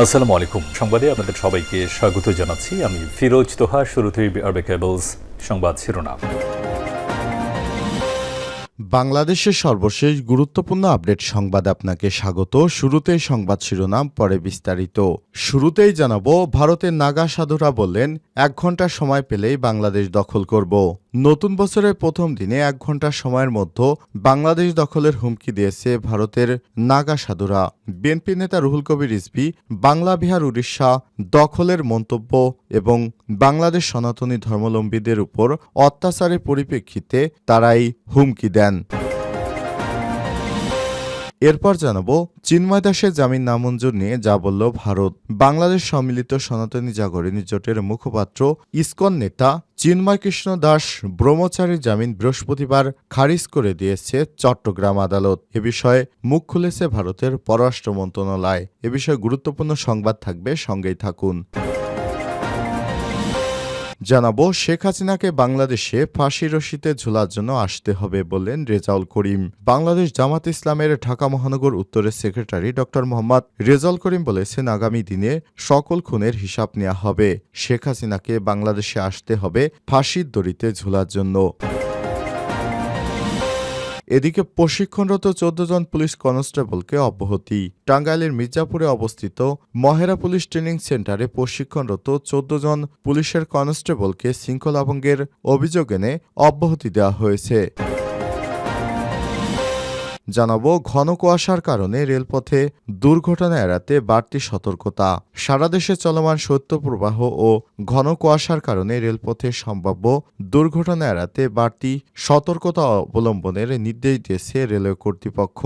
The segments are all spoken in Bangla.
আসসালামু আলাইকুম। সংবাদে আপনাদের সবাইকে স্বাগত জানাচ্ছি। আমি ফিরোজ তোহা, শুরুতেই আরবে কেবলস সংবাদ শিরোনাম। বাংলাদেশের সর্বশেষ গুরুত্বপূর্ণ আপডেট সংবাদ আপনাকে স্বাগত। শুরুতেই সংবাদ শিরোনাম, পরে বিস্তারিত। শুরুতেই জানাব, ভারতের নাগা সাধুরা বললেন, এক ঘণ্টা সময় পেলেই বাংলাদেশ দখল করব। নতুন বছরের প্রথম দিনে এক ঘণ্টা সময়ের মধ্যে বাংলাদেশ দখলের হুমকি দিয়েছে ভারতের নাগা সাধুরা। বিএনপি নেতা রুহুল কবির রিজভি, বাংলা, বিহার, উড়িষ্যা দখলের মন্তব্য এবং বাংলাদেশ সনাতনী ধর্মলম্বীদের উপর অত্যাচারের পরিপ্রেক্ষিতে তারাই হুমকি দেন। এরপর জানাব, চিন্ময় দাসের জামিন নামঞ্জুর নিয়ে যা বলল ভারত। বাংলাদেশ সম্মিলিত সনাতনী জাগরণী জোটের মুখপাত্র, ইসকন নেতা চিন্ময় কৃষ্ণ দাস ব্রহ্মচারীর জামিন বৃহস্পতিবার খারিজ করে দিয়েছে চট্টগ্রাম আদালত। এ বিষয়ে মুখ খুলেছে ভারতের পররাষ্ট্র মন্ত্রণালয়। এ বিষয়ে গুরুত্বপূর্ণ সংবাদ থাকবে, সঙ্গেই থাকুন। জানাব, শেখ হাসিনাকে বাংলাদেশে ফাঁসি রশিতে ঝোলার জন্য আসতে হবে বললেন রেজাউল করিম। বাংলাদেশ জামাত ইসলামের ঢাকা মহানগর উত্তরের সেক্রেটারি ড. মোহাম্মদ রেজাউল করিম বলেছেন, আগামী দিনে সকল খুনের হিসাব নেওয়া হবে। শেখ হাসিনাকে বাংলাদেশে আসতে হবে ফাঁসির দড়িতে ঝোলার জন্য। এদিকে প্রশিক্ষণরত চোদ্দ জন পুলিশ কনস্টেবলকে অব্যাহতি। টাঙ্গাইলের মির্জাপুরে অবস্থিত মহেরা পুলিশ ট্রেনিং সেন্টারে প্রশিক্ষণরত চোদ্দ জন পুলিশের কনস্টেবলকে শৃঙ্খলাভঙ্গের অভিযোগ এনে অব্যাহতি দেওয়া হয়েছে। জানাব, ঘন কুয়াশার কারণে রেলপথে দুর্ঘটনা এড়াতে বাড়তি সতর্কতা। সারা দেশে চলমান শৈত্যপ্রবাহ ও ঘন কুয়াশার কারণে রেলপথে সম্ভাব্য দুর্ঘটনা এড়াতে বাড়তি সতর্কতা অবলম্বনের নির্দেশ দিয়েছে রেলওয়ে কর্তৃপক্ষ।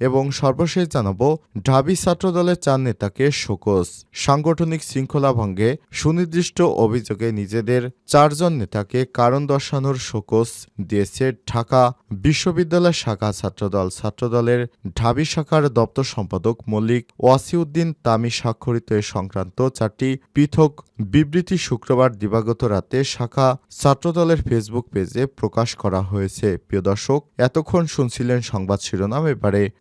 এবং সর্বশেষ জানাব, ঢাবি ছাত্রদলের চার নেতাকে শোকস সাংগঠনিক শৃঙ্খলা ভঙ্গে সুনির্দিষ্ট অভিযোগে নিজেদের চারজন নেতাকে কারণ দর্শানোর শোকস দিয়েছে ঢাকা বিশ্ববিদ্যালয় শাখা ছাত্রদল। ছাত্রদলের ঢাবি শাখার দপ্তর সম্পাদক মল্লিক ওয়াসিউদ্দিন তামি স্বাক্ষরিত এ সংক্রান্ত চারটি পৃথক বিবৃতি শুক্রবার দিবাগত রাতে শাখা ছাত্রদলের ফেসবুক পেজে প্রকাশ করা হয়েছে। প্রিয় দর্শক, এতক্ষণ শুনছিলেন সংবাদ শিরোনাম। এবারে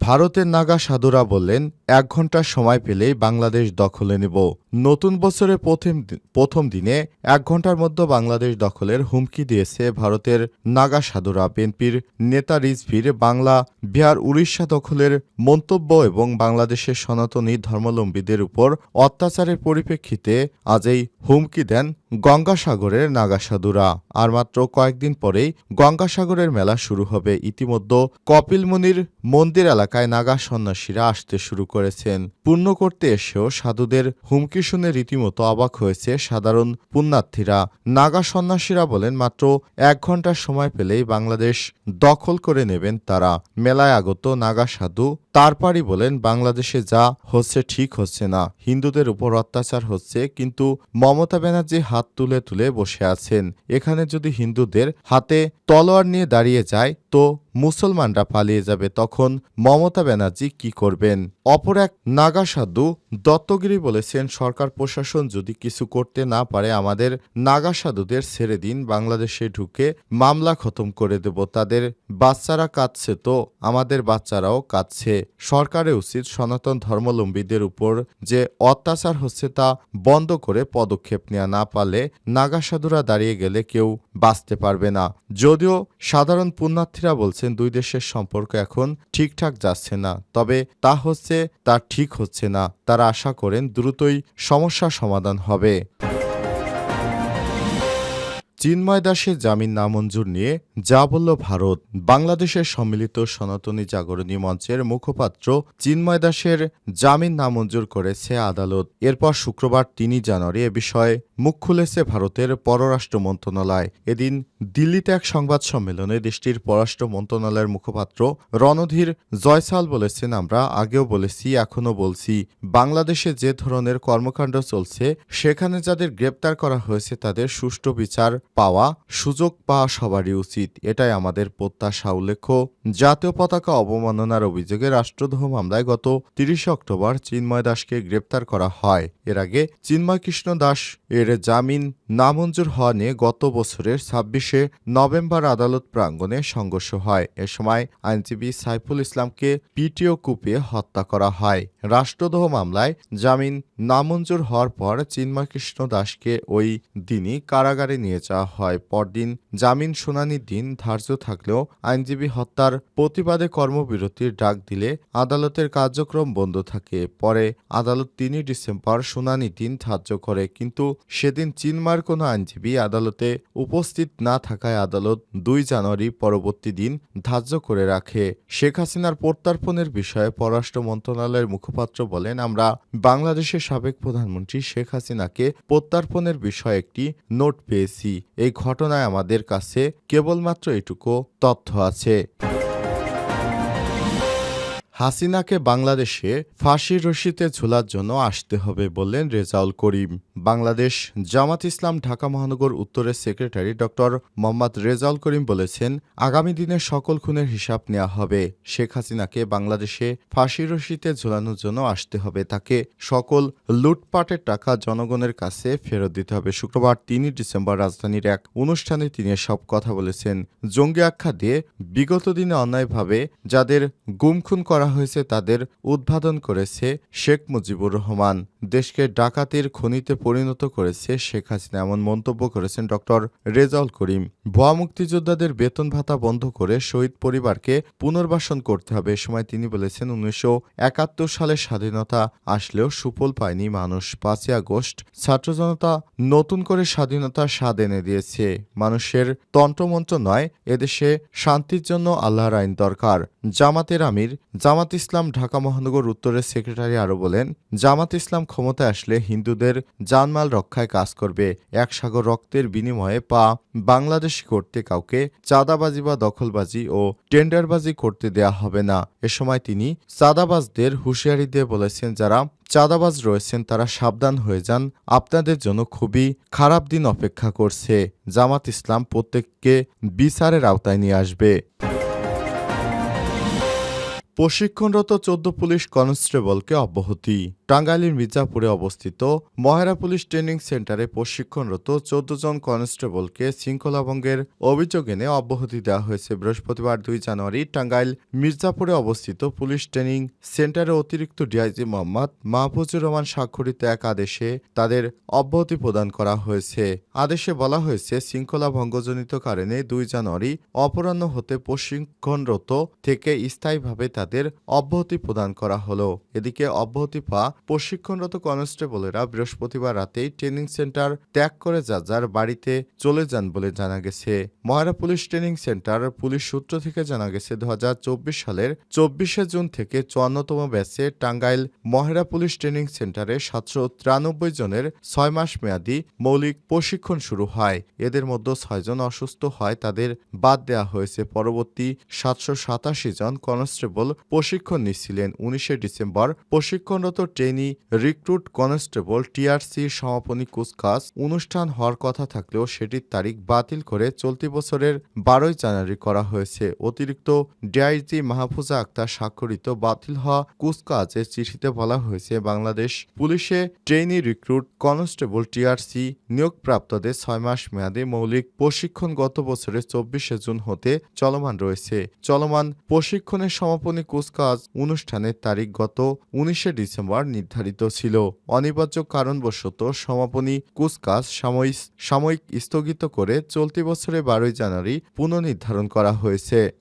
ভারতের নাগা সাধুরা বললেন এক ঘণ্টা সময় পেলেই বাংলাদেশ দখলে নেব। নতুন বছরের প্রথম প্রথম দিনে এক ঘণ্টার মধ্যে বাংলাদেশ দখলের হুমকি দিয়েছে ভারতের নাগা সাধুরা বিএনপির নেতা রিজভির বাংলা বিহার উড়িষ্যা দখলের মন্তব্য এবং বাংলাদেশের সনাতনী ধর্মাবলম্বীদের উপর অত্যাচারের পরিপ্রেক্ষিতে আজ এই হুমকি দেন গঙ্গাসাগরের নাগা সাধুরা। আর মাত্র কয়েকদিন পরেই গঙ্গাসাগরের মেলা শুরু হবে। ইতিমধ্যে কপিলমুনির মন্দির এলাকায় নাগা সন্ন্যাসীরা আসতে শুরু করেছেন। পূর্ণ করতে এসেও সাধুদের হুমকি শুনে রীতিমতো অবাক হয়েছে সাধারণ পুণ্যার্থীরা। নাগা সন্ন্যাসীরা বলেন, মাত্র এক ঘণ্টার সময় পেলেই বাংলাদেশ দখল করে নেবেন তারা। মেলায় আগত নাগা সাধু তারপরই বলেন, বাংলাদেশে যা হচ্ছে ঠিক হচ্ছে না। হিন্দুদের উপর অত্যাচার হচ্ছে, কিন্তু মমতা ব্যানার্জি হাত তুলে তুলে বসে আছেন। এখানে যদি হিন্দুদের হাতে তলোয়ার নিয়ে দাঁড়িয়ে যায়, তো মুসলমানরা পালিয়ে যাবে। তখন মমতা ব্যানার্জি কি করবেন? অপর এক নাগা সাধু দত্তগিরি বলেছেন, সরকার, প্রশাসন যদি কিছু করতে না পারে, আমাদের নাগা সাধুদের ছেড়ে দিন। বাংলাদেশে ঢুকে মামলা খতম করে দেব। তাদের বাচ্চারা কাঁদছে তো, আমাদের বাচ্চারাও কাঁদছে। সরকারের উচিত সনাতন ধর্মাবলম্বীদের উপর যে অত্যাচার হচ্ছে তা বন্ধ করে পদক্ষেপ নেওয়া না পারলে নাগা সাধুরা দাঁড়িয়ে গেলে কেউ বাঁচতে পারবে না। যদিও সাধারণ পুণ্যার্থীরা বলছেন দুই দেশের সম্পর্ক এখন ঠিকঠাক যাচ্ছে না, তবে তা হচ্ছে তা ঠিক হচ্ছে না। তারা আশা করেন দ্রুতই সমস্যা সমাধান হবে। চিন্ময় দাসের জামিন নামঞ্জুর নিয়ে যা বলল ভারত। বাংলাদেশের সম্মিলিত সনাতনী জাগরণী মঞ্চের মুখপাত্র চিন্ময় দাসের জামিন নামঞ্জুর করেছে আদালত। এরপর শুক্রবার তিনই জানুয়ারি এ বিষয়ে মুখ খুলেছে ভারতের পররাষ্ট্র মন্ত্রণালয়। এদিন দিল্লিতে এক সংবাদ সম্মেলনে দেশটির পররাষ্ট্র মন্ত্রণালয়ের মুখপাত্র রণধীর জয়সাল বলেছেন, আমরা আগেও বলেছি, এখনও বলছি। বাংলাদেশে যে ধরনের কর্মকাণ্ড চলছে, সেখানে যাদের গ্রেপ্তার করা হয়েছে, তাদের সুষ্ঠু বিচার পাওয়া সুযোগ পাওয়া সবারই উচিত। এটাই আমাদের প্রত্যাশা। উল্লেখ্য, জাতীয় পতাকা অবমাননার অভিযোগে রাষ্ট্রদ্রোহ মামলায় গত তিরিশে অক্টোবর চিন্ময় দাসকে গ্রেপ্তার করা হয়। এর আগে চিন্ময় কৃষ্ণ দাস এর জামিন নামঞ্জুর হওয়া নিয়ে গত বছরের ছাব্বিশে নভেম্বর আদালত প্রাঙ্গণে সংঘর্ষ হয়। এ সময় আইনজীবী সাইফুল ইসলামকে পিটিও কুপিয়ে হত্যা করা হয়। রাষ্ট্রদ্রোহ মামলায় জামিন নামঞ্জুর হওয়ার পর চিন্ময় কৃষ্ণ দাসকে ওই দিনই কারাগারে নিয়ে যাওয়া হয়। পরদিন জামিন শুনানির দিন ধার্য থাকলেও আইনজীবী হত্যার প্রতিবাদে কর্মবিরতির ডাক দিলে আদালতের কার্যক্রম বন্ধ থাকে। পরে আদালত তিনই ডিসেম্বর শুনানির দিন ধার্য করে। কিন্তু সেদিন চিন্ময়ের কোনো আইনজীবী আদালতে উপস্থিত না থাকায় আদালত দুই জানুয়ারি পরবর্তী দিন ধার্য করে রাখে। শেখ হাসিনার প্রত্যার্পণের বিষয়ে পররাষ্ট্র মন্ত্রণালয়ের মুখপাত্র বলেন, আমরা বাংলাদেশের সাবেক প্রধানমন্ত্রী শেখ হাসিনাকে প্রত্যার্পণের বিষয়ে একটি নোট পেয়েছি। এই ঘটনায় আমাদের কাছে কেবলমাত্র এটুকু তথ্য আছে। হাসিনাকে বাংলাদেশে ফাঁসির রশিতে ঝোলার জন্য আসতে হবে বললেন রেজাউল করিম। বাংলাদেশ জামাত ইসলাম ঢাকা মহানগর উত্তরের সেক্রেটারি ডক্টর মোহাম্মদ রেজাউল করিম বলেছেন, আগামী দিনে সকল খুনের হিসাব নেওয়া হবে। শেখ হাসিনাকে বাংলাদেশে ফাঁসির রশিতে ঝোলানোর জন্য আসতে হবে। তাকে সকল লুটপাটের টাকা জনগণের কাছে ফেরত দিতে হবে। শুক্রবার তিনই ডিসেম্বর রাজধানীর এক অনুষ্ঠানে তিনি সব কথা বলেছেন। জঙ্গি আখ্যা দিয়ে বিগত দিনে অন্যায়ভাবে যাদের গুমখুন করা হয়েছে তাদের উদ্বোধন করেছে শেখ মুজিবুর রহমান। দেশকে ডাকাতির খনিতে পরিণত করেছে শেখ হাসিনা এমন মন্তব্য করেছেন ডক্টর রেজাউল করিম। ভুয়া মুক্তিযোদ্ধাদের বেতন ভাতা বন্ধ করে শহীদ পরিবারকে পুনর্বাসন করতে হবে, এ সময় তিনি বলেছেন উনিশশো একাত্তর সালে স্বাধীনতা আসলেও সুফল পায়নি মানুষ। পাঁচই আগস্ট ছাত্র জনতা নতুন করে স্বাধীনতার স্বাদ এনে দিয়েছে। মানুষের তন্ত্রমন্ত্র নয়, এদেশে শান্তির জন্য আল্লাহর আইন দরকার। জামাতের আমির জামাত ইসলাম ঢাকা মহানগর উত্তরের সেক্রেটারি আরও বলেন, জামাত ইসলাম ক্ষমতায় আসলে হিন্দুদের জানমাল রক্ষায় কাজ করবে। এক সাগর রক্তের বিনিময়ে পা বাংলাদেশি করতে কাউকে চাঁদাবাজি বা দখলবাজি ও টেন্ডারবাজি করতে দেয়া হবে না। এ সময় তিনি চাঁদাবাজদের হুঁশিয়ারি দিয়ে বলেছেন, যারা চাঁদাবাজ রয়েছেন, তারা সাবধান হয়ে যান। আপনাদের জন্য খুবই খারাপ দিন অপেক্ষা করছে। জামাত ইসলাম প্রত্যেককে বিচারের আওতায় নিয়ে আসবে। প্রশিক্ষণরত চোদ্দ পুলিশ কনস্টেবলকে অব্যাহতি। টাঙ্গাইলের মির্জাপুরে অবস্থিত মহেরা পুলিশ ট্রেনিং সেন্টারে প্রশিক্ষণরত চোদ্দ জন কনস্টেবলকে শৃঙ্খলাভঙ্গের অভিযোগ এনে অব্যাহতি দেওয়া হয়েছে। বৃহস্পতিবার দুই জানুয়ারি টাঙ্গাইল মির্জাপুরে অবস্থিত পুলিশ ট্রেনিং সেন্টারে অতিরিক্ত ডিআইজি মোহাম্মদ মাহফুজুর রহমান স্বাক্ষরিত এক আদেশে তাদের অব্যাহতি প্রদান করা হয়েছে। আদেশে বলা হয়েছে, শৃঙ্খলা ভঙ্গজনিত কারণে দুই জানুয়ারি অপরাহ্ন হতে প্রশিক্ষণরত থেকে স্থায়ীভাবে তাদের অব্যাহতি প্রদান করা হলো। এদিকে অব্যাহতি পা প্রশিক্ষণরত কনস্টেবলেরা বৃহস্পতিবার রাতেই ট্রেনিং সেন্টার ত্যাগ করে যা যার বাড়িতে চলে যান বলে জানা গেছে। ময়রা পুলিশ ট্রেনিং সেন্টার পুলিশ সূত্র থেকে জানা গেছে দু হাজার চব্বিশ সালের চব্বিশে জুন থেকে চুয়ান্নতম ব্যাচে টাঙ্গাইল মহেরা পুলিশ ট্রেনিং সেন্টারে সাতশো তিরানব্বই জনের ছয় মাস মেয়াদী মৌলিক প্রশিক্ষণ শুরু হয়। এদের মধ্যে ছয়জন অসুস্থ হয়, তাদের বাদ দেওয়া হয়েছে। পরবর্তী সাতশো সাতাশি জন কনস্টেবল প্রশিক্ষণ নিচ্ছিলেন উনিশে ডিসেম্বর। প্রশিক্ষণরত ট্রেনি রিক্রুট কনস্টেবল টিআরসি সমাপনী কুচকাজ অনুষ্ঠান হওয়ার কথা থাকলেও সেটির তারিখ বাতিল করে চলতি বছরের বারোই জানুয়ারি করা হয়েছে। অতিরিক্ত ডিআইজি মাহফুজা আক্তার স্বাক্ষরিত বাতিল হওয়া কুচকাজের চিঠিতে বলা হয়েছে, বাংলাদেশ পুলিশে ট্রেনি রিক্রুট কনস্টেবল টিআরসি নিয়োগপ্রাপ্তদের ছয় মাস মেয়াদে মৌলিক প্রশিক্ষণ গত বছরের চব্বিশে জুন হতে চলমান রয়েছে। চলমান প্রশিক্ষণের সমাপনী কুচকাজ অনুষ্ঠানের তারিখ গত উনিশে ডিসেম্বর নির্ধারিত ছিল। অনিবার্য কারণবশত সমাপনী কুচকাজ সাময়িক সাময়িক স্থগিত করে চলতি বছরের বারোই জানুয়ারি পুনর্নির্ধারণ করা হয়েছে।